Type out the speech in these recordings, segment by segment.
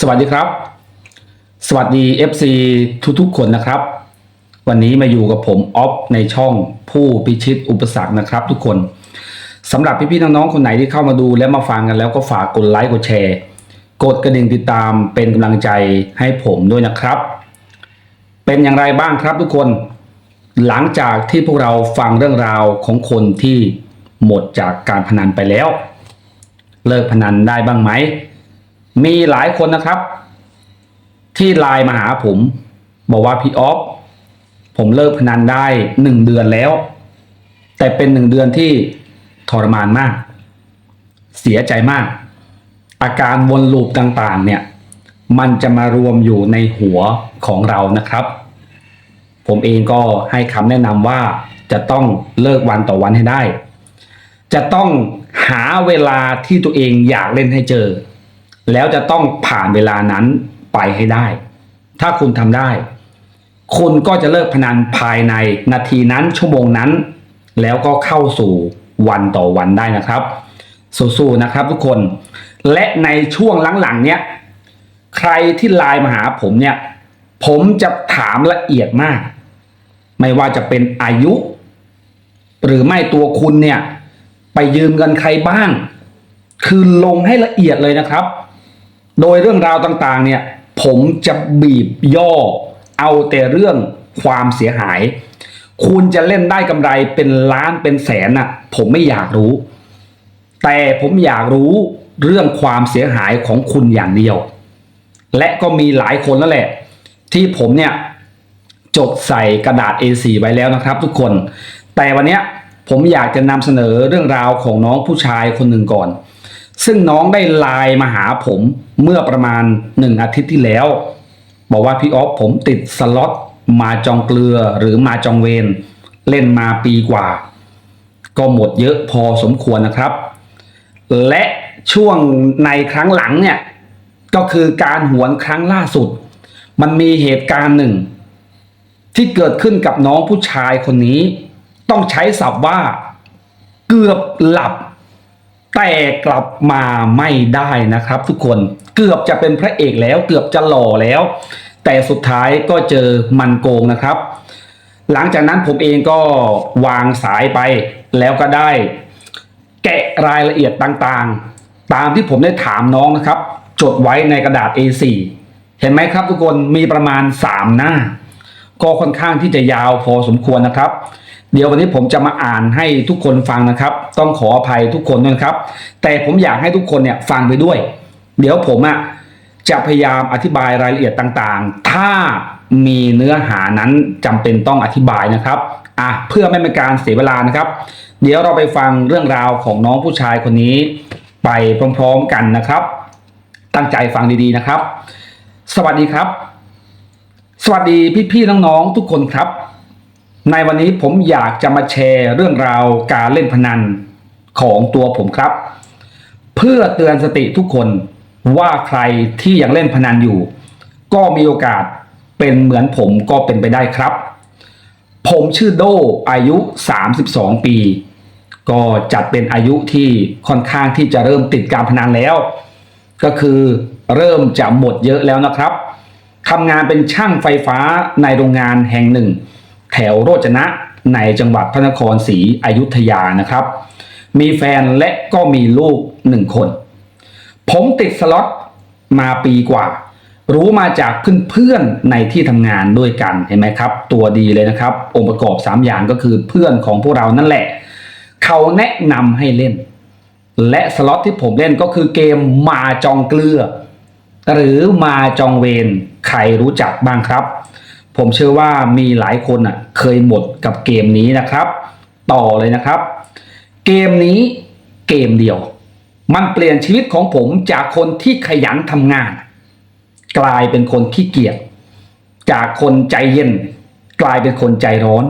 สวัสดีครับ สวัสดี FC ทุกๆคนนะครับ วันนี้มาอยู่กับผมออฟในช่องผู้พิชิตอุปสรรคนะครับ ทุกคนสำหรับพี่ๆน้องๆคนไหนที่เข้ามาดูและมาฟังกันแล้วก็ฝากกดไลค์กดแชร์ กดกระดิ่งติดตามเป็นกำลังใจให้ผมด้วยนะครับ เป็นอย่างไรบ้างครับทุกคน หลังจากที่พวกเราฟังเรื่องราวของคนที่หมดจากการพนันไปแล้ว เลิกพนันได้บ้างไหม มีหลายคนนะครับ ที่ไลน์มาหาผม บอกว่าพี่ออฟผมเลิกพนันได้หนึ่งเดือนแล้ว แต่เป็นหนึ่งเดือนที่ทรมานมาก เสียใจมาก อาการวนลูปต่างๆ เนี่ย มันจะมารวมอยู่ในหัวของเรานะครับ ผมเองก็ให้คำแนะนำว่าจะต้องเลิกวันต่อวันให้ได้ จะต้องหาเวลาที่ตัวเองอยากเล่นให้เจอ แล้วจะต้องผ่านเวลานั้นไปให้ได้ ถ้าคุณทำได้ คุณก็จะเลิกพนันภายในนาทีนั้นชั่วโมงนั้น แล้วก็เข้าสู่วันต่อวันได้นะครับ สู้ๆนะครับทุกคน และในช่วงหลังๆเนี้ยใครที่ไลน์มาหาผมเนี่ย ผมจะถามละเอียดมาก ไม่ว่าจะเป็นอายุ หรือไม่ตัวคุณเนี่ย ไปยืมเงินใครบ้าง คือลงให้ละเอียดเลยนะครับ โดยเรื่องราวต่างๆเนี่ยผมจะบีบย่อเอาแต่เรื่องความเสียหาย คุณจะเล่นได้กำไรเป็นล้านเป็นแสนน่ะผมไม่อยากรู้ แต่ผมอยากรู้เรื่องความเสียหายของคุณอย่างเดียว และก็มีหลายคนแล้วแหละ ที่ผมเนี่ยจดใส่กระดาษ A4 ไว้แล้วนะครับ ทุกคน แต่วันนี้ผมอยากจะนำเสนอเรื่องราวของน้องผู้ชายคนหนึ่งก่อน ซึ่งน้องได้ไลน์มาหาผมเมื่อประมาณหนึ่งอาทิตย์ที่แล้ว บอกว่าพี่ออฟผมติดสล็อตมาจองเกลือหรือมาจองเวนเล่นมาปีกว่า ก็หมดเยอะพอสมควรนะครับ และช่วงในครั้งหลังเนี่ย ก็คือการหวนครั้งล่าสุด มันมีเหตุการณ์หนึ่ง ที่เกิดขึ้นกับน้องผู้ชายคนนี้ ต้องใช้ศัพท์ว่า เกือบหลับ แต่กลับมาไม่ได้นะครับ ทุกคนเกือบจะเป็นพระเอกแล้ว เกือบจะหล่อแล้ว แต่สุดท้ายก็เจอมันโกงนะครับ หลังจากนั้นผมเองก็วางสายไปแล้วก็ได้ แกะรายละเอียดต่างๆ ตามที่ผมได้ถามน้องนะครับ จดไว้ในกระดาษ A4 เห็นไหมครับทุกคนมีประมาณ 3 หน้า ก็ค่อนข้างที่จะยาวพอสมควรนะครับ เดี๋ยววันนี้ผมจะมาอ่านให้ทุกคนฟังนะครับ ต้องขออภัยทุกคนด้วยนะครับ แต่ผมอยากให้ทุกคนเนี่ยฟังไปด้วย เดี๋ยวผมอะจะพยายามอธิบายรายละเอียดต่างๆ ถ้ามีเนื้อหานั้นจำเป็นต้องอธิบายนะครับอะเพื่อไม่เป็นการเสียเวลานะครับ เดี๋ยวเราไปฟังเรื่องราวของน้องผู้ชายคนนี้ ไปพร้อมๆกันนะครับ ตั้งใจฟังดีๆนะครับ สวัสดีครับ สวัสดีพี่ๆน้องๆทุกคนครับ ในวันนี้ผมอยากจะมาแชร์เรื่องราวการเล่นพนันของตัวผมครับ เพื่อเตือนสติทุกคนว่าใครที่ยังเล่นพนันอยู่ ก็มีโอกาสเป็นเหมือนผมก็เป็นไปได้ครับ ผมชื่อโดอายุ 32 ปี ก็จัดเป็นอายุที่ค่อนข้างที่จะเริ่มติดการพนันแล้ว ก็คือเริ่มจะหมดเยอะแล้วนะครับทำงานเป็นช่างไฟฟ้าในโรงงานแห่งหนึ่ง แถวโรจนะในจังหวัดพระนครศรีอยุธยานะครับ มีแฟนและก็มีลูกหนึ่งคน ผมติดสล็อตมาปีกว่า รู้มาจากเพื่อนๆในที่ทำงานด้วยกันเห็นไหมครับ ตัวดีเลยนะครับ องค์ประกอบ 3 อย่างก็คือเพื่อนของพวกเรานั่นแหละ เขาแนะนำให้เล่น และสล็อตที่ผมเล่นก็คือเกมมาจองเกลือ หรือมาจองเวนใครรู้จักบ้างครับ ผมเชื่อว่ามีหลายคนอะเคยหมดกับเกมนี้นะครับ ต่อเลยนะครับ เกมนี้เกมเดียว มันเปลี่ยนชีวิตของผมจากคนที่ขยันทำงาน กลายเป็นคนขี้เกียจจากคนใจเย็น กลายเป็นคนใจร้อน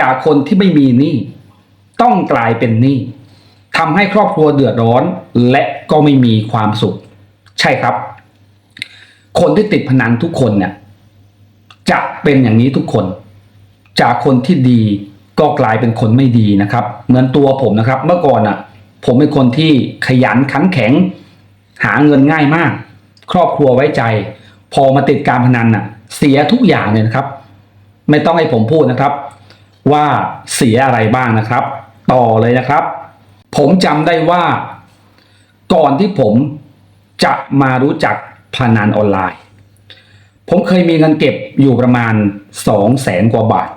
จากคนที่ไม่มีหนี้ต้องกลายเป็นหนี้ทำให้ครอบครัวเดือดร้อนและก็ไม่มีความสุข ใช่ครับ คนที่ติดพนันทุกคนเนี่ย จะเป็นอย่างนี้ทุกคน จากคนที่ดีก็กลายเป็นคนไม่ดีนะครับ เหมือนตัวผมนะครับ เมื่อก่อนอะ ผมเป็นคนที่ขยันขันแข็ง หาเงินง่ายมาก ครอบครัวไว้ใจ พอมาติดการพนันน่ะ เสียทุกอย่างเลยนะครับ ไม่ต้องให้ผมพูดนะครับ ว่าเสียอะไรบ้างนะครับ ต่อเลยนะครับ ผมจำได้ว่า ก่อนที่ผมจะมารู้จักพนันออนไลน์ ผมเคยมีเงินเก็บอยู่ประมาณ2 0 0แสนกว่าบาท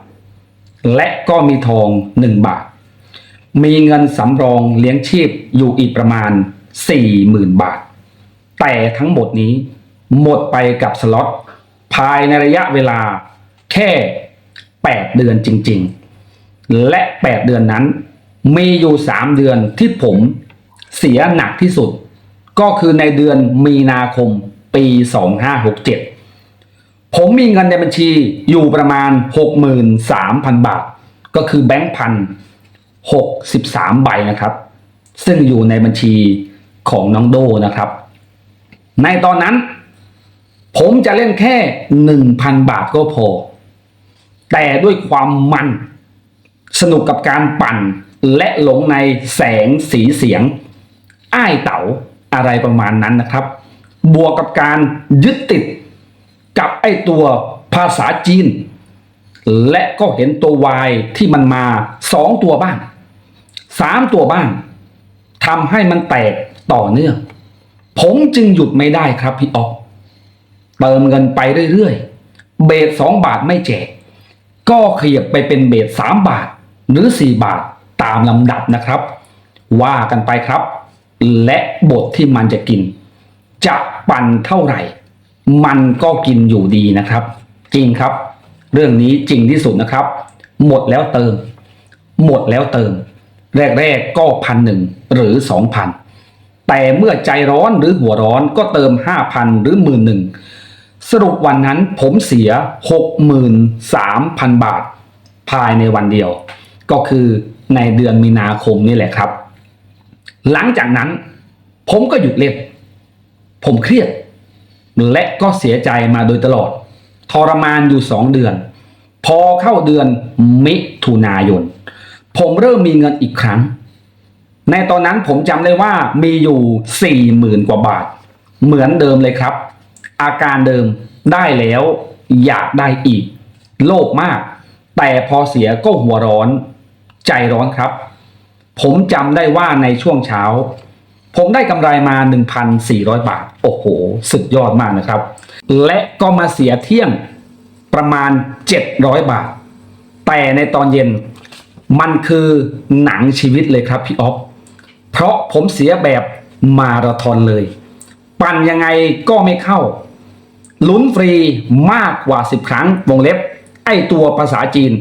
และก็มีทอง1บาท มีเงินสำรองเลี้ยงชีพอยู่อีกประมาณ40,000บาท แต่ทั้งหมดนี้หมดไปกับสล็อตภายในระยะเวลาแค่ 8 เดือนจริง ๆ และ 8 เดือนนั้น มีอยู่ 3 เดือนที่ผมเสียหนักที่สุด ก็คือในเดือนมีนาคมปี 2567 ผมมีเงินในบัญชีอยู่ประมาณ 63,000 บาท ก็คือแบงค์พัน63ใบนะครับ ซึ่งอยู่ในบัญชีของน้องโดนะครับ ในตอนนั้น ผมจะเล่นแค่1,000บาทก็พอ แต่ด้วยความมันสนุกกับการปั่นและหลงในแสงสีเสียง อ้ายเต๋าอะไรประมาณนั้นนะครับ บวกกับการยึดติด กับไอ้ตัวภาษาจีน และก็เห็นตัววายที่มันมาสองตัวบ้างสามตัวบ้างทำให้มันแตกต่อเนื่อง ผมจึงหยุดไม่ได้ครับพี่ออกเติมเงินไปเรื่อยๆ เบสสองบาทไม่แจก ก็ขยับไปเป็นเบสสามบาท หรือสี่บาทตามลำดับนะครับ ว่ากันไปครับ และบทที่มันจะกิน จะปั่นเท่าไหร่ มันก็กินอยู่ดีนะครับ จริงครับ เรื่องนี้จริงที่สุดนะครับ หมดแล้วเติม หมดแล้วเติม แรกๆก็พันหนึ่งหรือสองพันแต่เมื่อใจร้อนหรือหัวร้อนก็เติมห้าพันหรือหมื่นหนึ่งสรุปวันนั้นผมเสียหกหมื่นสามพันบาท ภายในวันเดียว ก็คือในเดือนมีนาคมนี่แหละครับ หลังจากนั้น ผมก็หยุดเล่นผมเครียด และก็เสียใจมาโดยตลอด ทรมานอยู่สองเดือน พอเข้าเดือนมิถุนายน ผมเริ่มมีเงินอีกครั้ง ในตอนนั้นผมจำได้ว่ามีอยู่สี่หมื่นกว่าบาท เหมือนเดิมเลยครับ อาการเดิมได้แล้วอยากได้อีก โลภมาก แต่พอเสียก็หัวร้อน ใจร้อนครับ ผมจำได้ว่าในช่วงเช้า ผมได้กำไรมา 1,400 บาท โอ้โห สุดยอดมากนะครับ และก็มาเสียเที่ยงประมาณ 700 บาท แต่ในตอนเย็นมันคือหนังชีวิตเลยครับพี่ออฟเพราะผมเสียแบบมาราธอนเลย ปั่นยังไงก็ไม่เข้า ลุ้นฟรีมากกว่า 10 ครั้งวงเล็บ ไอตัวภาษาจีน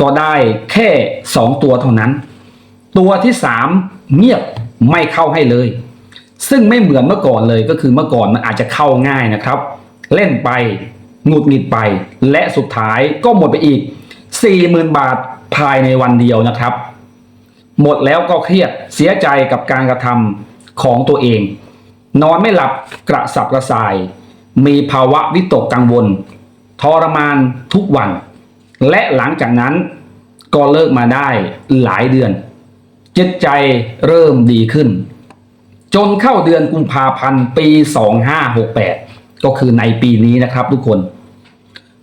ก็ได้แค่ 2 ตัวเท่านั้น ตัวที่ 3 เงียบ ไม่เข้าให้เลย ซึ่งไม่เหมือนเมื่อก่อนเลยก็คือเมื่อก่อนมันอาจจะเข้าง่ายนะครับ เล่นไปหงุดหงิดไป และสุดท้ายก็หมดไปอีก 40,000 บาทภายในวันเดียวนะครับ หมดแล้วก็เครียดเสียใจกับการกระทำของตัวเอง นอนไม่หลับกระสับกระส่าย มีภาวะวิตกกังวลทรมานทุกวัน และหลังจากนั้นก็เลิกมาได้หลายเดือน จิตใจเริ่มดีขึ้น จนเข้าเดือนกุมภาพันธ์ปี 2568 ก็คือในปีนี้นะครับทุกคน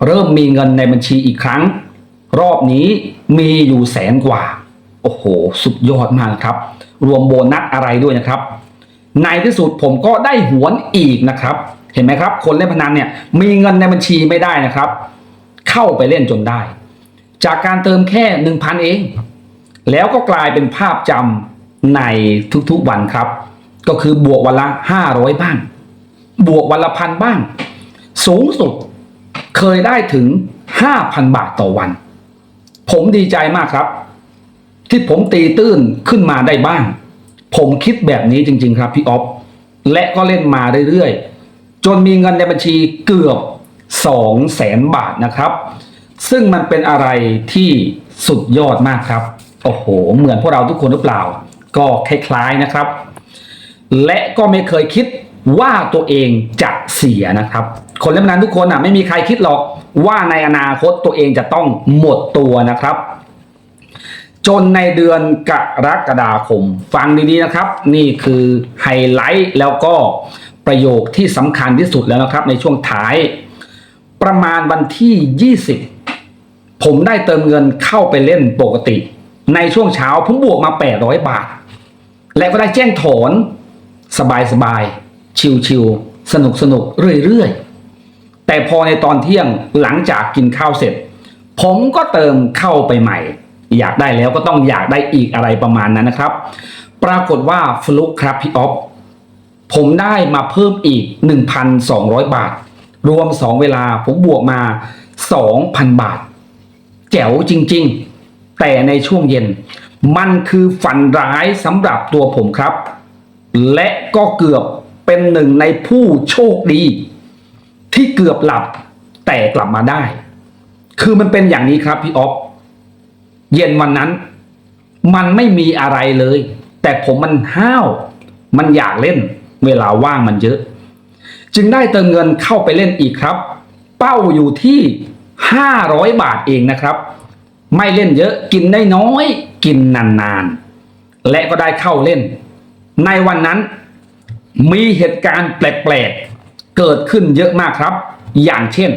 เริ่มมีเงินในบัญชีอีกครั้ง รอบนี้มีอยู่แสนกว่า โอ้โห สุดยอดมากครับ รวมโบนัสอะไรด้วยนะครับ ในที่สุดผมก็ได้หวนอีกนะครับ เห็นไหมครับ คนเล่นพนันเนี่ยมีเงินในบัญชีไม่ได้นะครับ เข้าไปเล่นจนได้ จากการเติมแค่หนึ่งพันเอง แล้วก็กลายเป็นภาพจำในทุกๆวันครับ ก็คือบวกวันละห้าร้อยบ้าง บวกวันละพันบ้าง สูงสุดเคยได้ถึงห้าพันบาทต่อวัน ผมดีใจมากครับ ที่ผมตีตื้นขึ้นมาได้บ้าง ผมคิดแบบนี้จริง ๆ ครับพี่ออฟและก็เล่นมาเรื่อยๆ จนมีเงินในบัญชีเกือบสองแสนบาทนะครับ ซึ่งมันเป็นอะไรที่สุดยอดมากครับ โอ้โห เหมือนพวกเราทุกคนหรือเปล่า ก็คล้ายๆนะครับ และก็ไม่เคยคิดว่าตัวเองจะเสียนะครับ คนเล่นพนันทุกคนอะไม่มีใครคิดหรอกว่าในอนาคตตัวเองจะต้องหมดตัวนะครับ จนในเดือนกรกฎาคม ฟังดีๆนะครับ นี่คือไฮไลท์แล้วก็ประโยคที่สำคัญที่สุดแล้วนะครับ ในช่วงท้าย ประมาณวันที่ 20 ผมได้เติมเงินเข้าไปเล่นปกติ ในช่วงเช้าผมบวกมา 800 บาท และก็ได้แจ้งถอน สบายสบายชิวชิวสนุกสนุกเรื่อยๆ แต่พอในตอนเที่ยงหลังจากกินข้าวเสร็จ ผมก็เติมเข้าไปใหม่ อยากได้แล้วก็ต้องอยากได้อีกอะไรประมาณนั้นนะครับ ปรากฏว่าฟลุกครับพี่ออฟผมได้มาเพิ่มอีก 1,200 บาท รวม 2 เวลาผมบวกมา 2,000 บาท แจ๋วจริง ๆ แต่ในช่วงเย็น มันคือฝันร้ายสำหรับตัวผมครับ และก็เกือบเป็นหนึ่งในผู้โชคดี ที่เกือบหลับแต่กลับมาได้ คือมันเป็นอย่างนี้ครับพี่ออฟเย็นวันนั้น มันไม่มีอะไรเลย แต่ผมมันห้าว มันอยากเล่น เวลาว่างมันเยอะ จึงได้เติมเงินเข้าไปเล่นอีกครับ เป้าอยู่ที่ 500 บาทเองนะครับ ไม่เล่นเยอะกินได้น้อย กินนานๆ และก็ได้เข้าเล่น ในวันนั้น มีเหตุการณ์แปลกๆ เกิดขึ้นเยอะมากครับ อย่างเช่น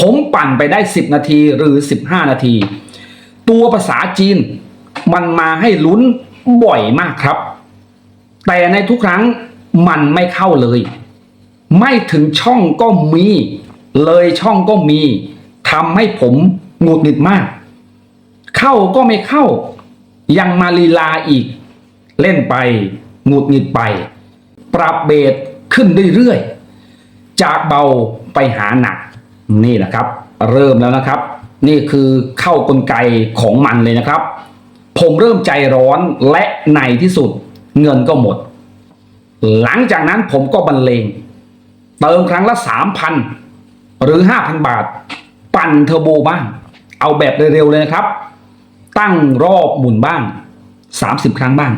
ผมปั่นไปได้ 10 นาทีหรือ 15 นาที ตัวภาษาจีนมันมาให้ลุ้นบ่อยมากครับ แต่ในทุกครั้งมันไม่เข้าเลย ไม่ถึงช่องก็มี เลยช่องก็มีทำให้ผมหงุดหงิดมาก เข้าก็ไม่เข้า ยังมาลีลาอีก เล่นไปหงุดหงิดไป ปรับเบสขึ้นเรื่อยๆ จากเบาไปหาหนัก นี่แหละครับ เริ่มแล้วนะครับ นี่คือเข้ากลไกของมันเลยนะครับ ผมเริ่มใจร้อนและในที่สุดเงินก็หมด หลังจากนั้นผมก็บรรเลง เติมครั้งละสามพันหรือห้าพันบาท ปั่นเทอร์โบบ้าง เอาแบบเร็วๆเลยนะครับ ตั้งรอบหมุนบ้าง 30 ครั้งบ้าง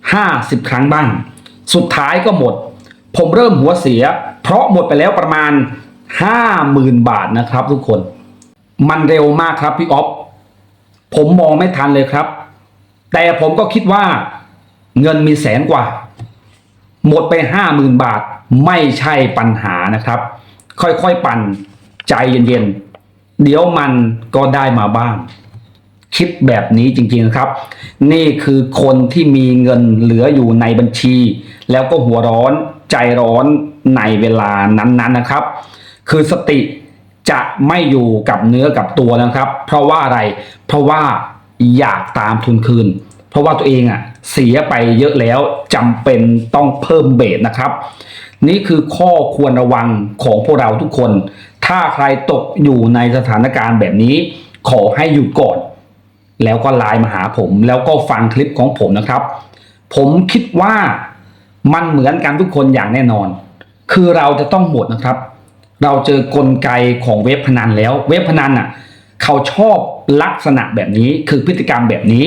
50 ครั้งบ้าง สุดท้ายก็หมด ผมเริ่มหัวเสีย เพราะหมดไปแล้วประมาณ 50,000 บาทนะครับทุกคน มันเร็วมากครับพี่ออฟผมมองไม่ทันเลยครับ แต่ผมก็คิดว่าเงินมีแสนกว่า หมดไปห้าหมื่นบาทไม่ใช่ปัญหานะครับ ค่อยๆปั่นใจเย็นๆ เดี๋ยวมันก็ได้มาบ้าง คิดแบบนี้จริงๆนะครับ นี่คือคนที่มีเงินเหลืออยู่ในบัญชี แล้วก็หัวร้อนใจร้อนในเวลานั้นๆนะครับ คือสติจะไม่อยู่กับเนื้อกับตัวนะครับ เพราะว่าอะไรเพราะว่าอยากตามทุนคืน เพราะว่าตัวเองอะเสียไปเยอะแล้วจำเป็นต้องเพิ่มเบสนะครับ นี่คือข้อควรระวังของพวกเราทุกคน ถ้าใครตกอยู่ในสถานการณ์แบบนี้ ขอให้หยุดก่อน แล้วก็ไลน์มาหาผม แล้วก็ฟังคลิปของผมนะครับ ผมคิดว่ามันเหมือนกันทุกคนอย่างแน่นอน คือเราจะต้องหมดนะครับ เราเจอกลไกของเว็บพนันแล้ว เว็บพนันอะเขาชอบลักษณะแบบนี้คือพฤติกรรมแบบนี้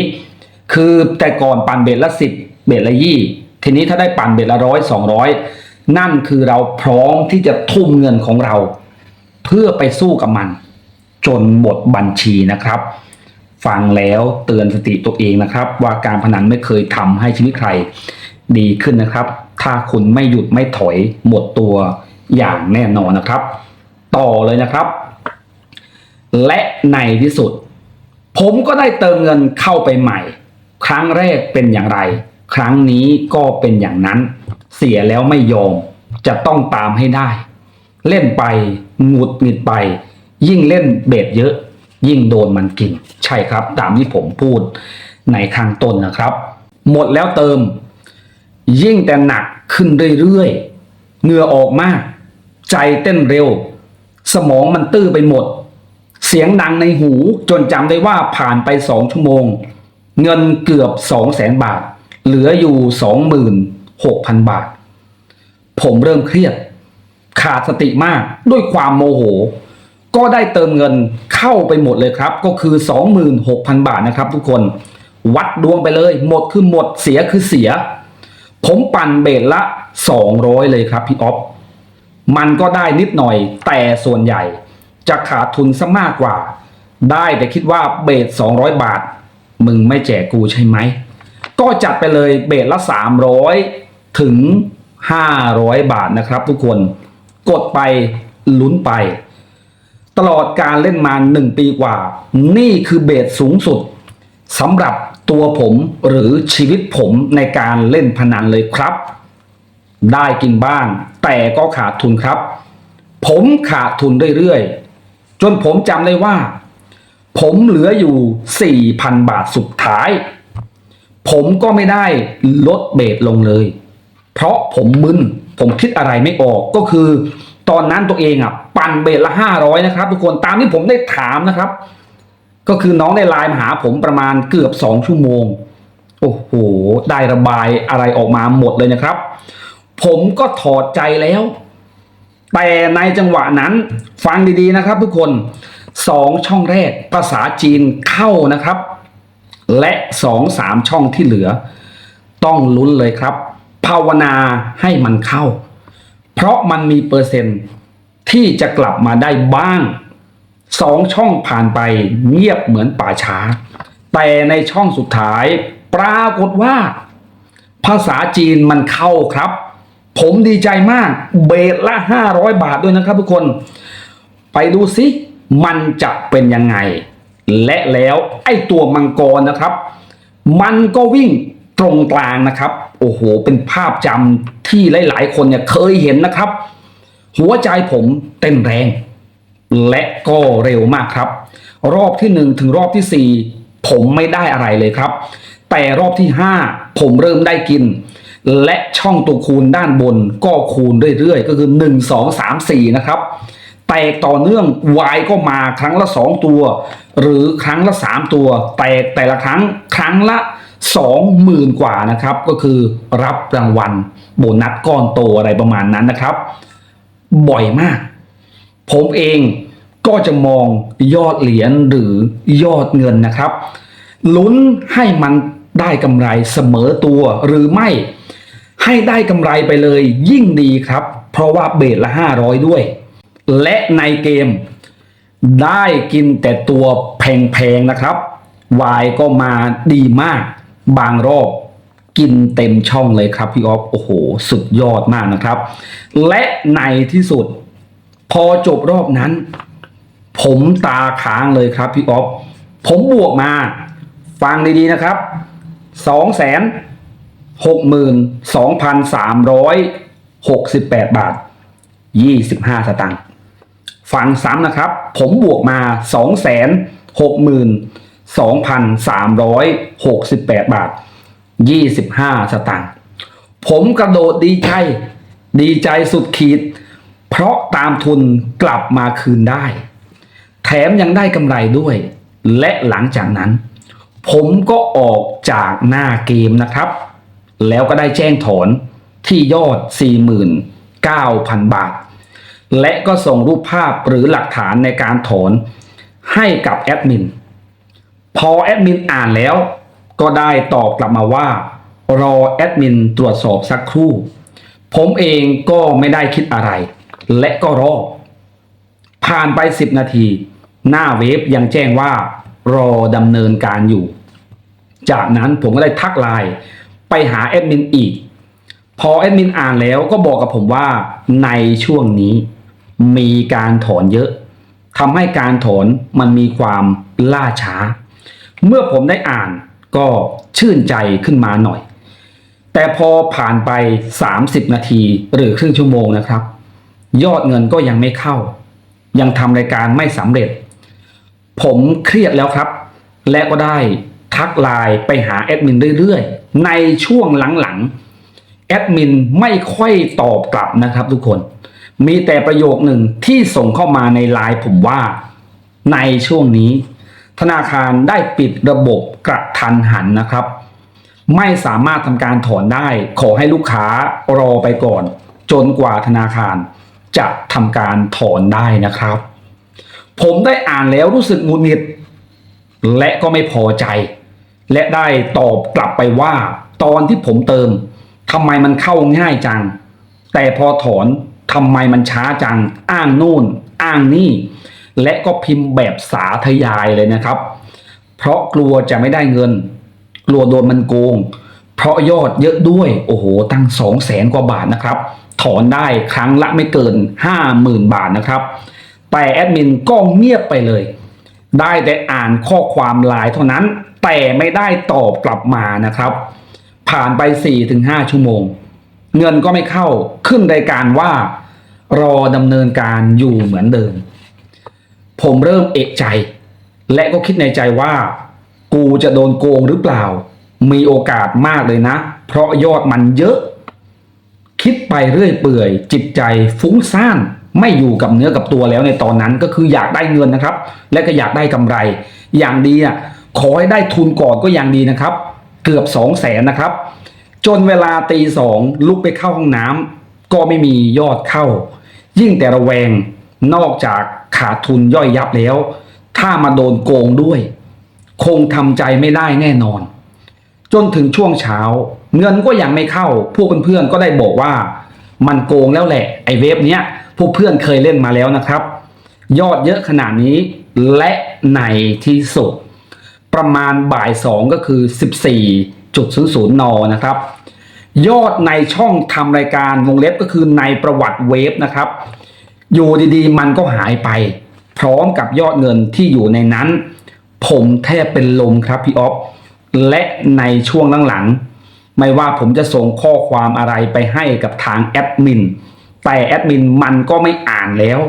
คือแต่ก่อนปั่นเบ็ดละสิบเบ็ดละยี่ทีนี้ถ้าได้ปั่นเบ็ดละร้อยสองร้อยนั่นคือเราพร้อมที่จะทุ่มเงินของเรา เพื่อไปสู้กับมัน จนหมดบัญชีนะครับ ฟังแล้วเตือนสติตัวเองนะครับ ว่าการพนันไม่เคยทำให้ชีวิตใครดีขึ้นนะครับ ถ้าคุณไม่หยุดไม่ถอยหมดตัวอย่างแน่นอนนะครับ ต่อเลยนะครับ และในที่สุด ผมก็ได้เติมเงินเข้าไปใหม่ ครั้งแรกเป็นอย่างไร ครั้งนี้ก็เป็นอย่างนั้น เสียแล้วไม่ยอมจะต้องตามให้ได้ เล่นไปหงุดหงิดไป ยิ่งเล่นเบ็ดเยอะ ยิ่งโดนมันกิน ใช่ครับ ตามที่ผมพูดในข้างต้นนะครับ หมดแล้วเติม ยิ่งแต่หนักขึ้นเรื่อยๆเหงื่อออกมาก ใจเต้นเร็ว สมองมันตื้อไปหมด เสียงดังในหูจนจำได้ว่าผ่านไปสองชั่วโมง เงินเกือบสองแสนบาท เหลืออยู่สองหมื่นหกพันบาท ผมเริ่มเครียด ขาดสติมากด้วยความโมโห ก็ได้เติมเงินเข้าไปหมดเลยครับ ก็คือ 26,000 บาทนะครับ ทุกคนวัดดวงไปเลย หมดคือหมดเสียคือเสีย ผมปั่นเบสละ 200 เลยครับพี่ออฟมันก็ได้นิดหน่อย แต่ส่วนใหญ่ จะขาดทุนซะมากกว่า ได้แต่คิดว่าเบส200 บาท มึงไม่แจกกูใช่ไหม ก็จัดไปเลยเบสละ 300 ถึง 500 บาทนะครับทุกคน กดไปลุ้นไป ตลอดการเล่นมา 1 ปีกว่า นี่คือเบสสูงสุดสำหรับตัวผมหรือชีวิตผมในการเล่นพนันเลยครับ ได้กินบ้าง แต่ก็ขาดทุนครับ ผมขาดทุนเรื่อยๆ จนผมจำได้ว่า ผมเหลืออยู่ 4,000 บาทสุดท้าย ผมก็ไม่ได้ลดเบสลงเลย เพราะผมมึนผมคิดอะไรไม่ออกก็คือ ตอนนั้นตัวเองอะปั่นเบสละ500นะครับ ทุกคนตามที่ผมได้ถามนะครับ ก็คือน้องได้ไลน์มาหาผมประมาณเกือบ2ชั่วโมง โอ้โห ได้ระบายอะไรออกมาหมดเลยนะครับ ผมก็ถอดใจแล้ว แต่ในจังหวะนั้นฟังดีๆนะครับ ทุกคนสองช่องแรกภาษาจีนเข้านะครับ และสองสามช่องที่เหลือ ต้องลุ้นเลยครับ ภาวนาให้มันเข้า เพราะมันมีเปอร์เซ็นต์ที่จะกลับมาได้บ้างสองช่องผ่านไปเงียบเหมือนป่าช้า แต่ในช่องสุดท้าย ปรากฏว่า ภาษาจีนมันเข้าครับ ผมดีใจมาก เบสละ 500 บาทด้วยนะครับทุกคน ไปดูสิมันจะเป็นยังไง และแล้วไอ้ตัวมังกรนะครับ มันก็วิ่งตรงกลางนะครับ โอ้โห เป็นภาพจำที่หลาย ๆ คนเนี่ยเคยเห็นนะครับ หัวใจผมเต้นแรง และก็เร็วมากครับ รอบที่หนึ่งถึงรอบที่สี่ผมไม่ได้อะไรเลยครับ แต่รอบที่ห้าผมเริ่มได้กิน และช่องตัวคูณด้านบนก็คูณเรื่อย ๆ ก็คือ 1 2 3 4 นะครับแตกต่อเนื่อง Y ก็มาครั้งละ 2 ตัว หรือครั้งละ 3 ตัว แตกแต่ละครั้งครั้งละ 20,000 กว่านะครับ ก็คือรับรางวัลโบนัสก้อนโตอะไรประมาณนั้นนะครับ บ่อยมาก ผมเองก็จะมองยอดเหรียญหรือยอดเงินนะครับลุ้นให้มันได้กำไรเสมอตัวหรือไม่ ให้ได้กำไรไปเลยยิ่งดีครับ เพราะว่าเบสละ 500 ด้วย และในเกมได้กินแต่ตัวแพงๆนะครับวายก็มาดีมาก บางรอบกินเต็มช่องเลยครับพี่ออฟโอ้โห สุดยอดมากนะครับ และในที่สุด พอจบรอบนั้น ผมตาค้างเลยครับพี่ออฟผมบวกมา ฟังดีๆนะครับสองแสนหกหมื่นสองพันสามร้อยหกสิบแปดบาทยี่สิบห้าสตางค์ฟังซ้ำนะครับ ผมบวกมาสองแสนหกหมื่น สองพันสามร้อยหกสิบแปดบาทยี่สิบห้าสตางค์ผมกระโดดดีใจ ดีใจสุดขีด เพราะตามทุนกลับมาคืนได้ แถมยังได้กำไรด้วย และหลังจากนั้น ผมก็ออกจากหน้าเกมนะครับ แล้วก็ได้แจ้งถอนที่ยอด 49,000 บาท และก็ส่งรูปภาพหรือหลักฐานในการถอนให้กับแอดมิน พอแอดมินอ่านแล้วก็ได้ตอบกลับมาว่า รอแอดมินตรวจสอบสักครู่ ผมเองก็ไม่ได้คิดอะไร และก็รอ ผ่านไป 10 นาที หน้าเว็บยังแจ้งว่า รอดำเนินการอยู่ จากนั้นผมก็ได้ทักไลน์ไปหาแอดมินอีก พอแอดมินอ่านแล้วก็บอกกับผมว่าในช่วงนี้มีการถอนเยอะทำให้การถอนมันมีความล่าช้า เมื่อผมได้อ่านก็ชื่นใจขึ้นมาหน่อย แต่พอผ่านไป 30 นาทีหรือครึ่งชั่วโมงนะครับ ยอดเงินก็ยังไม่เข้า ยังทำรายการไม่สำเร็จ ผมเครียดแล้วครับ และก็ได้ทักไลน์ไปหาแอดมินเรื่อยๆ ในช่วงหลังๆแอดมินไม่ค่อยตอบกลับนะครับทุกคน มีแต่ประโยคหนึ่งที่ส่งเข้ามาในไลน์ผมว่าในช่วงนี้ ธนาคารได้ปิดระบบกระทันหันนะครับ ไม่สามารถทำการถอนได้ ขอให้ลูกค้ารอไปก่อน จนกว่าธนาคารจะทำการถอนได้นะครับ ผมได้อ่านแล้วรู้สึกงุดหงิด และก็ไม่พอใจ และได้ตอบกลับไปว่า ตอนที่ผมเติมทำไมมันเข้าง่ายจัง แต่พอถอนทำไมมันช้าจัง อ้างนู่น อ้างนี่ และก็พิมพ์แบบสาธยายเลยนะครับ เพราะกลัวจะไม่ได้เงิน กลัวโดนมันโกง เพราะยอดเยอะด้วย โอ้โห ตั้งสองแสนกว่าบาทนะครับ ถอนได้ครั้งละไม่เกิน 50,000 บาทนะครับ แต่แอดมินก็เงียบไปเลย ได้แต่อ่านข้อความไลน์เท่านั้น แต่ไม่ได้ตอบกลับมานะครับ ผ่านไป 4-5 ชั่วโมง เงินก็ไม่เข้าขึ้นรายการว่ารอดำเนินการอยู่เหมือนเดิม ผมเริ่มเอกใจ และก็คิดในใจว่า กูจะโดนโกงหรือเปล่า มีโอกาสมากเลยนะ เพราะยอดมันเยอะ คิดไปเรื่อยเปื่อย จิตใจฟุ้งซ่านไม่อยู่กับเนื้อกับตัวแล้วในตอนนั้นก็คืออยากได้เงินนะครับ และก็อยากได้กำไร อย่างดีอะขอให้ได้ทุนก่อนก็ยังดีนะครับ เกือบสองแสนนะครับ จนเวลาตีสองลุกไปเข้าห้องน้ำก็ไม่มียอดเข้า ยิ่งแต่ระแวงนอกจาก ขาดทุนย่อยยับแล้ว ถ้ามาโดนโกงด้วย คงทำใจไม่ได้แน่นอน จนถึงช่วงเช้า เงินก็ยังไม่เข้า พวกเพื่อนๆก็ได้บอกว่า มันโกงแล้วแหละไอ้เว็บเนี้ยพวกเพื่อนเคยเล่นมาแล้วนะครับ ยอดเยอะขนาดนี้และในที่สุด ประมาณบ่ายสองก็คือ 14.00 น นะครับ ยอดในช่องทำรายการวงเล็บก็คือในประวัติเวฟนะครับ อยู่ดีๆ มันก็หายไป พร้อมกับยอดเงินที่อยู่ในนั้น ผมแทบเป็นลมครับพี่ออฟและในช่วงหลังๆไม่ว่าผมจะส่งข้อความอะไรไปให้กับทางแอดมินแต่แอดมินมันก็ไม่อ่านแล้ว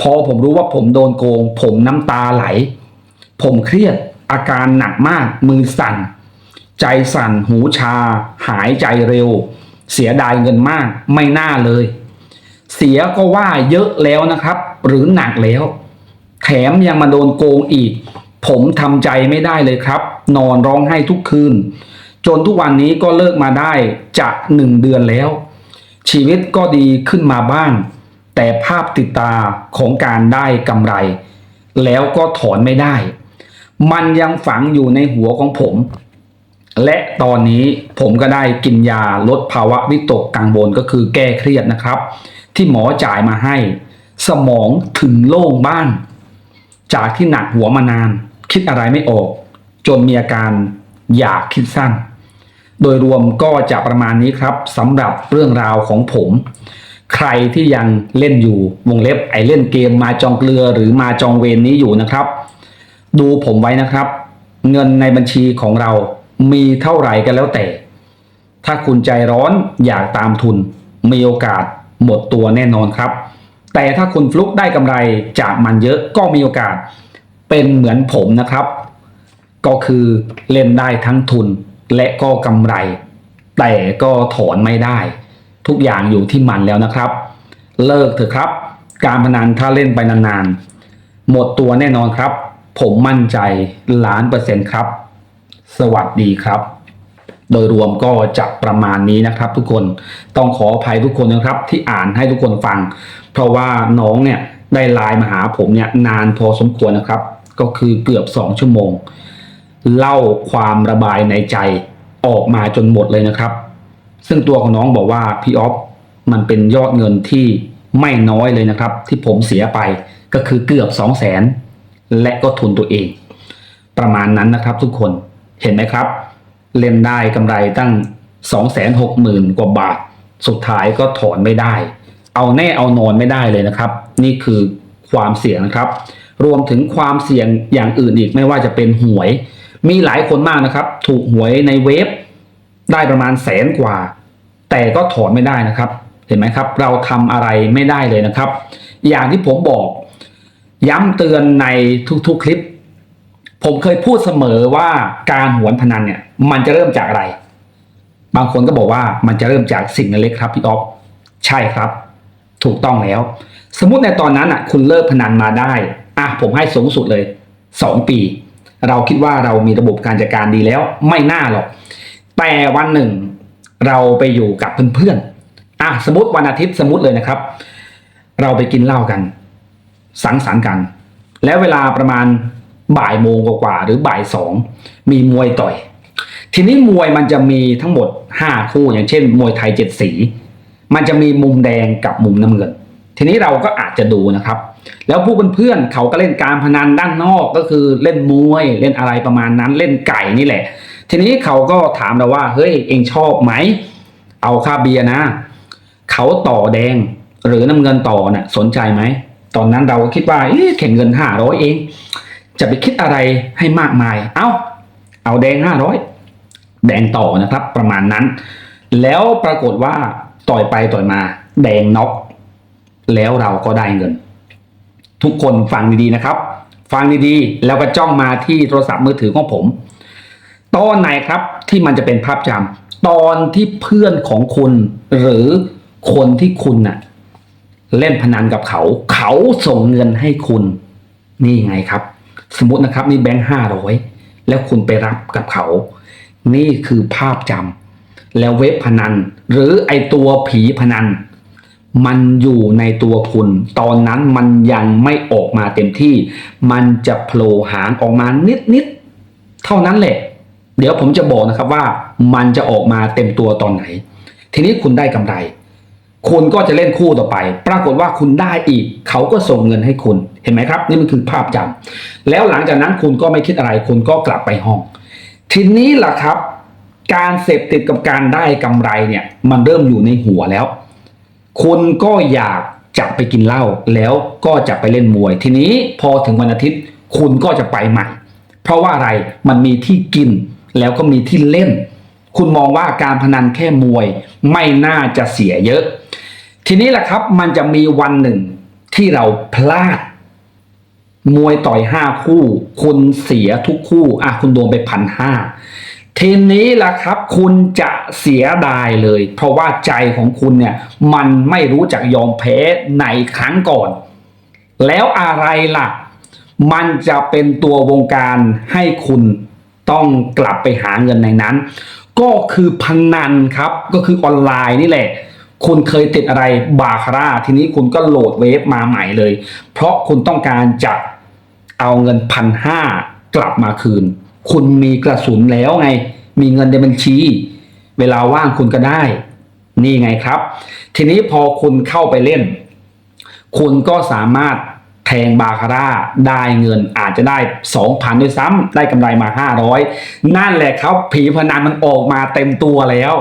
พอผมรู้ว่าผมโดนโกง ผมน้ำตาไหล ผมเครียดอาการหนักมากมือสั่น ใจสั่นหูชา หายใจเร็ว เสียดายเงินมากไม่น่าเลย เสียก็ว่าเยอะแล้วนะครับ หรือหนักแล้ว แถมยังมาโดนโกงอีก ผมทำใจไม่ได้เลยครับ นอนร้องไห้ทุกคืน จนทุกวันนี้ก็เลิกมาได้จะหนึ่งเดือนแล้ว ชีวิตก็ดีขึ้นมาบ้าง แต่ภาพติดตาของการได้กำไร แล้วก็ถอนไม่ได้ มันยังฝังอยู่ในหัวของผมและตอนนี้ผมก็ได้กินยาลดภาวะวิตกกังวลก็คือแก้เครียดนะครับ ที่หมอจ่ายมาให้ สมองถึงโล่งบ้าง จากที่หนักหัวมานาน คิดอะไรไม่ออก จนมีอาการอยากคิดสั้น โดยรวมก็จะประมาณนี้ครับสำหรับเรื่องราวของผม ใครที่ยังเล่นอยู่วงเล็บไอเล่นเกมมาจองเกลือหรือมาจองเวรนนี้อยู่นะครับ ดูผมไว้นะครับ เงินในบัญชีของเรามีเท่าไหร่กันแล้วแต่ ถ้าคุณใจร้อนอยากตามทุน มีโอกาส หมดตัวแน่นอนครับ แต่ถ้าคุณฟลุกได้กำไรจากมันเยอะก็มีโอกาสเป็นเหมือนผมนะครับ ก็คือเล่นได้ทั้งทุนและก็กำไร แต่ก็ถอนไม่ได้ ทุกอย่างอยู่ที่มันแล้วนะครับ เลิกเถอะครับ การพนันถ้าเล่นไปนานๆ หมดตัวแน่นอนครับ ผมมั่นใจล้านเปอร์เซ็นต์ครับ สวัสดีครับ โดยรวมก็จะประมาณนี้นะครับ ทุกคนต้องขออภัยทุกคนนะครับ ที่อ่านให้ทุกคนฟัง เพราะว่าน้องเนี่ยได้ไลน์มาหาผมเนี่ยนานพอสมควรนะครับ ก็คือเกือบ 2 ชั่วโมง เล่าความระบายในใจออกมาจนหมดเลยนะครับ ซึ่งตัวของน้องบอกว่าพี่ออฟมันเป็นยอดเงินที่ไม่น้อยเลยนะครับ ที่ผมเสียไปก็คือเกือบ2 0 0แสนและก็ทุนตัวเอง ประมาณนั้นนะครับทุกคนเห็นไหมครับ เล่นได้กำไรตั้ง 260,000 กว่าบาท สุดท้ายก็ถอนไม่ได้ เอาแน่เอานอนไม่ได้เลยนะครับ นี่คือความเสี่ยงนะครับ รวมถึงความเสี่ยงอย่างอื่นอีกไม่ว่าจะเป็นหวย มีหลายคนมากนะครับ ถูกหวยในเว็บได้ประมาณแสนกว่า แต่ก็ถอนไม่ได้นะครับ เห็นไหมครับ เราทำอะไรไม่ได้เลยนะครับ อย่างที่ผมบอกย้ำเตือนในทุกๆคลิป ผมเคยพูดเสมอว่าการหวนพนันเนี่ยมันจะเริ่มจากอะไร บางคนก็บอกว่ามันจะเริ่มจากสิ่งเล็กครับพี่อ๊อฟใช่ครับ ถูกต้องแล้ว สมมติในตอนนั้นอะ คุณเลิกพนันมาได้อะผมให้สูงสุดเลยสองปี เราคิดว่าเรามีระบบการจัดการดีแล้ว ไม่น่าหรอก แต่วันหนึ่ง เราไปอยู่กับเพื่อนๆอะสมมติวันอาทิตย์สมมติเลยนะครับ เราไปกินเหล้ากัน สังสรรค์กัน แล้วเวลาประมาณ บ่ายโมงกว่าหรือบ่ายสองมีมวยต่อย ทีนี้มวยมันจะมีทั้งหมด5คู่อย่างเช่น มวยไทยเจ็ดสี มันจะมีมุมแดงกับมุมน้ำเงิน ทีนี้เราก็อาจจะดูนะครับ แล้วผู้เพื่อนๆเขาก็เล่นการพนันด้านนอกก็คือเล่นมวยเล่นอะไรประมาณนั้นเล่นไก่นี่แหละ ทีนี้เขาก็ถามเราว่าเฮ้ยเองชอบไหมเอาค่าเบียร์นะเขาต่อแดงหรือน้ำเงินต่อน่ะสนใจไหมตอนนั้นเราก็คิดว่าเอ๊ะแข่งเงินห้าร้อยเอง จะไปคิดอะไรให้มากมาย เอาเอาแดงห้าร้อยแดงต่อนะครับ ประมาณนั้น แล้วปรากฏว่าต่อยไปต่อยมา แดงน็อกแล้วเราก็ได้เงิน ทุกคนฟังดีๆนะครับ ฟังดีๆ แล้วก็จ้องมาที่โทรศัพท์มือถือของผม ตอนไหนครับที่มันจะเป็นภาพจำตอนที่เพื่อนของคุณหรือคนที่คุณน่ะเล่นพนันกับเขา เขาส่งเงินให้คุณ นี่ไงครับ สมมตินะครับนี่แบงค์ห้าร้อยแล้วคุณไปรับกับเขา นี่คือภาพจำแล้วเว็บพนัน หรือไอตัวผีพนัน มันอยู่ในตัวคุณ ตอนนั้นมันยังไม่ออกมาเต็มที่ มันจะโผล่หางออกมานิดๆเท่านั้นแหละ เดี๋ยวผมจะบอกนะครับว่ามันจะออกมาเต็มตัวตอนไหน ทีนี้คุณได้กำไร คุณก็จะเล่นคู่ต่อไป ปรากฏว่าคุณได้อีก เขาก็ส่งเงินให้คุณ เห็นไหมครับ นี่มันคือภาพจำแล้วหลังจากนั้นคุณก็ไม่คิดอะไร คุณก็กลับไปห้อง ทีนี้ล่ะครับ การเสพติดกับการได้กำไรเนี่ย มันเริ่มอยู่ในหัวแล้ว คุณก็อยากจะไปกินเหล้าแล้วก็จะไปเล่นมวย ทีนี้พอถึงวันอาทิตย์ คุณก็จะไปใหม่ เพราะว่าอะไรมันมีที่กินแล้วก็มีที่เล่น คุณมองว่าการพนันแค่มวยไม่น่าจะเสียเยอะ ทีนี้แหละครับมันจะมีวันหนึ่งที่เราพลาด มวยต่อยห้าคู่ คุณเสียทุกคู่อะคุณโดนไปพันห้าทีนี้ล่ะครับ คุณจะเสียดายเลย เพราะว่าใจของคุณเนี่ย มันไม่รู้จักยอมแพ้ในครั้งก่อน แล้วอะไรล่ะ มันจะเป็นตัววงการให้คุณต้องกลับไปหาเงินในนั้น ก็คือพนันครับก็คือออนไลน์นี่แหละ คุณเคยติดอะไรบาคาร่าทีนี้คุณก็โหลดเวฟมาใหม่เลย เพราะคุณต้องการจะเอาเงินพันห้ากลับมาคืน คุณมีกระสุนแล้วไง มีเงินในบัญชี เวลาว่างคุณก็ได้ นี่ไงครับ ทีนี้พอคุณเข้าไปเล่น คุณก็สามารถแทงบาคาร่าได้เงินอาจจะได้ 2,000 ด้วยซ้ำได้กำไรมา 500 นั่นแหละครับ ผีพนันมันออกมาเต็มตัวแล้ว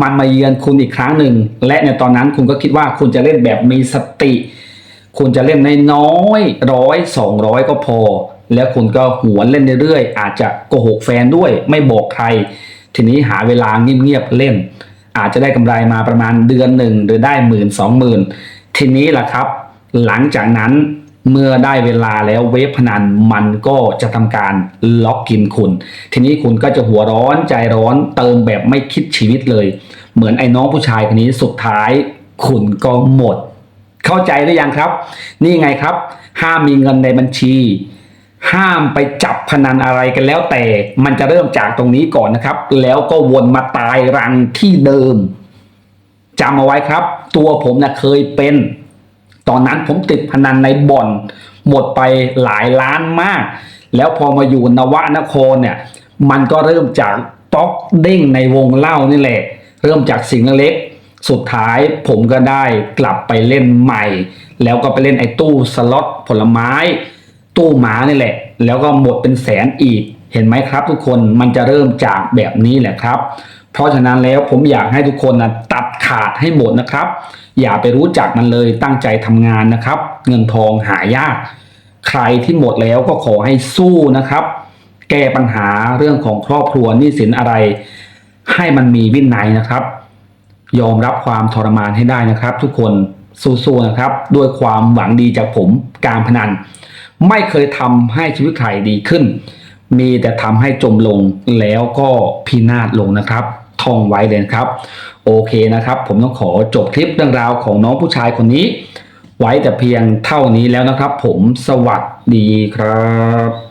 มันมาเยือนคุณอีกครั้งหนึ่ง และในตอนนั้นคุณก็คิดว่าคุณจะเล่นแบบมีสติ คุณจะเล่นในน้อยร้อยสองร้อยก็พอ แล้วคุณก็หวนเล่นเรื่อยๆอาจจะโกหกแฟนด้วย ไม่บอกใคร ทีนี้หาเวลาเงียบๆเล่น อาจจะได้กำไรมาประมาณเดือนหนึ่งหรือได้หมื่นสองหมื่นทีนี้ล่ะครับ หลังจากนั้น เมื่อได้เวลาแล้วเว็บพนันมันก็จะทำการล็อกกินคุณ ทีนี้คุณก็จะหัวร้อนใจร้อนเติมแบบไม่คิดชีวิตเลย เหมือนไอ้น้องผู้ชายคนนี้สุดท้ายคุณก็หมด เข้าใจหรือยังครับ นี่ไงครับ ห้ามมีเงินในบัญชี ห้ามไปจับพนันอะไรกันแล้วแต่มันจะเริ่มจากตรงนี้ก่อนนะครับ แล้วก็วนมาตายรังที่เดิมจำเอาไว้ครับ ตัวผมนะเคยเป็น ตอนนั้นผมติดพนันในบ่อน หมดไปหลายล้านมาก แล้วพอมาอยู่นวนครเนี่ย มันก็เริ่มจากต๊อกเด้งในวงเล่านี่แหละ เริ่มจากสิ่งเล็กสุดท้ายผมก็ได้กลับไปเล่นใหม่ แล้วก็ไปเล่นไอ้ตู้สล็อตผลไม้ ตู้หมานี่แหละ แล้วก็หมดเป็นแสนอีก เห็นไหมครับ ทุกคนมันจะเริ่มจากแบบนี้แหละครับ เพราะฉะนั้นแล้วผมอยากให้ทุกคนนะตัดขาดให้หมดนะครับ อย่าไปรู้จักมันเลยตั้งใจทำงานนะครับ เงินทองหายาก ใครที่หมดแล้วก็ขอให้สู้นะครับ แก้ปัญหาเรื่องของครอบครัวหนี้สินอะไร ให้มันมีวินัยนะครับ ยอมรับความทรมานให้ได้นะครับ ทุกคนสู้ๆนะครับ ด้วยความหวังดีจากผมการพนัน ไม่เคยทำให้ชีวิตใครดีขึ้น มีแต่ทำให้จมลงแล้วก็พินาศลงนะครับท่องไว้เลยครับ โอเคนะครับ ผมต้องขอจบคลิปเรื่องราวของน้องผู้ชายคนนี้ ไว้แต่เพียงเท่านี้แล้วนะครับ ผมสวัสดีครับ